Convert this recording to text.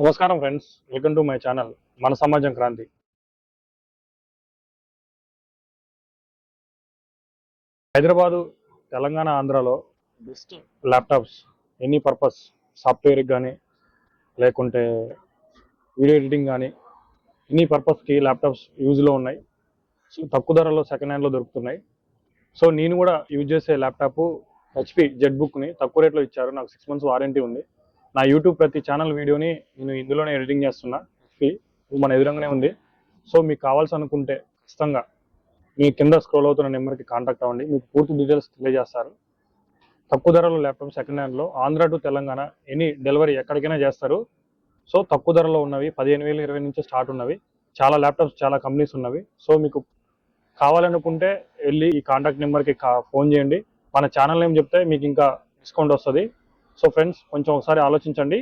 నమస్కారం friends. Welcome to my channel మన సమాజం క్రాంతి. హైదరాబాదు తెలంగాణ ఆంధ్రాలో బెస్ట్. ల్యాప్టాప్స్ ఎనీ పర్పస్ సాఫ్ట్వేర్కి కానీ లేకుంటే వీడియో ఎడిటింగ్ కానీ ఎనీ పర్పస్కి ల్యాప్టాప్స్ యూజ్లో ఉన్నాయి. సో తక్కువ ధరలో సెకండ్ హ్యాండ్లో దొరుకుతున్నాయి. సో నేను కూడా యూజ్ చేసే ల్యాప్టాప్ హెచ్పి జెడ్ బుక్ని తక్కువ రేట్లో ఇచ్చారు. నాకు సిక్స్ మంత్స్ వారంటీ ఉంది. నా యూట్యూబ్ ప్రతి ఛానల్ వీడియోని నేను ఇందులోనే ఎడిటింగ్ చేస్తున్నా. హెచ్పి మన ఎదురంగానే ఉంది. సో మీకు కావాల్సి అనుకుంటే ఖచ్చితంగా మీ కింద స్క్రోల్ అవుతున్న నెంబర్కి కాంటాక్ట్ అవ్వండి. మీకు పూర్తి డీటెయిల్స్ తెలియజేస్తారు. తక్కువ ధరలో ల్యాప్టాప్ సెకండ్ హ్యాండ్లో Andhra to Telangana any delivery ఎక్కడికైనా చేస్తారు. సో తక్కువ ధరలో ఉన్నవి పదిహేను వేలు ఇరవై నుంచి స్టార్ట్ ఉన్నవి. చాలా ల్యాప్టాప్స్ చాలా కంపెనీస్ ఉన్నవి. సో మీకు కావాలనుకుంటే వెళ్ళి ఈ కాంటాక్ట్ నెంబర్కి ఫోన్ చేయండి. మన ఛానల్ నేమ్ చెప్తే మీకు ఇంకా డిస్కౌంట్ వస్తుంది. సో ఫ్రెండ్స్ కొంచెం ఒకసారి ఆలోచించండి.